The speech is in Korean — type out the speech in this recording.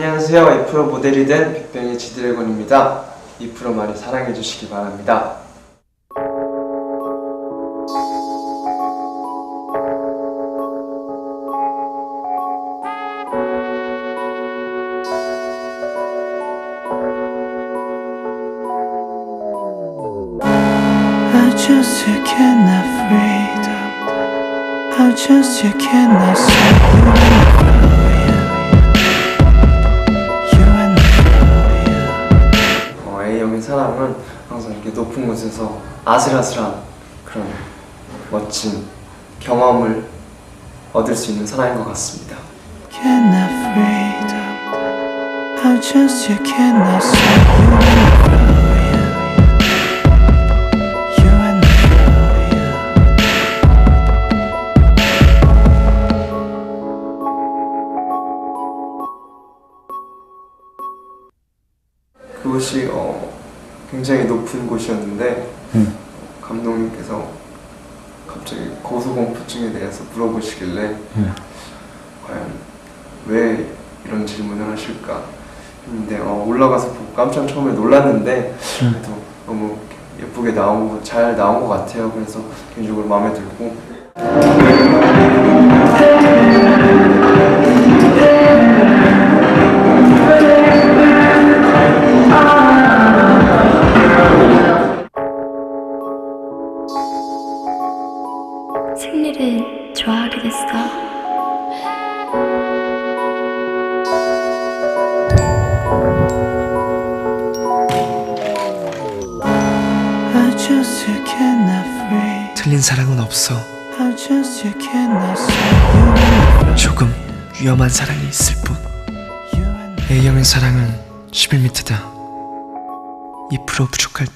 안녕하세요. 2프로 모델이 된 빅뱅의 지드래곤입니다. 2프로 많이 사랑해 주시기 바랍니다. I just cannot freedom 사랑은 항상 이렇게 높은 곳에서 아슬아슬한 그런 멋진 경험을 얻을 수 있는 사랑인 것 같습니다. 그곳이 어, 굉장히 높은 곳이었는데 음. 감독님께서 갑자기 고소공포증에 대해서 물어보시길래 음. 과연 왜 이런 질문을 하실까 했는데 어, 올라가서 보고 깜짝 처음에 놀랐는데 그래도 너무 예쁘게 나온 거, 잘 나온 것 같아요. 그래서 개인적으로 마음에 들고 승리를 좋아하게 됐어. I just you cannot free 틀린 사랑은 없어. 조금 위험한 사랑이 있을 뿐. A형의 사랑은 11m다. 2% 부족할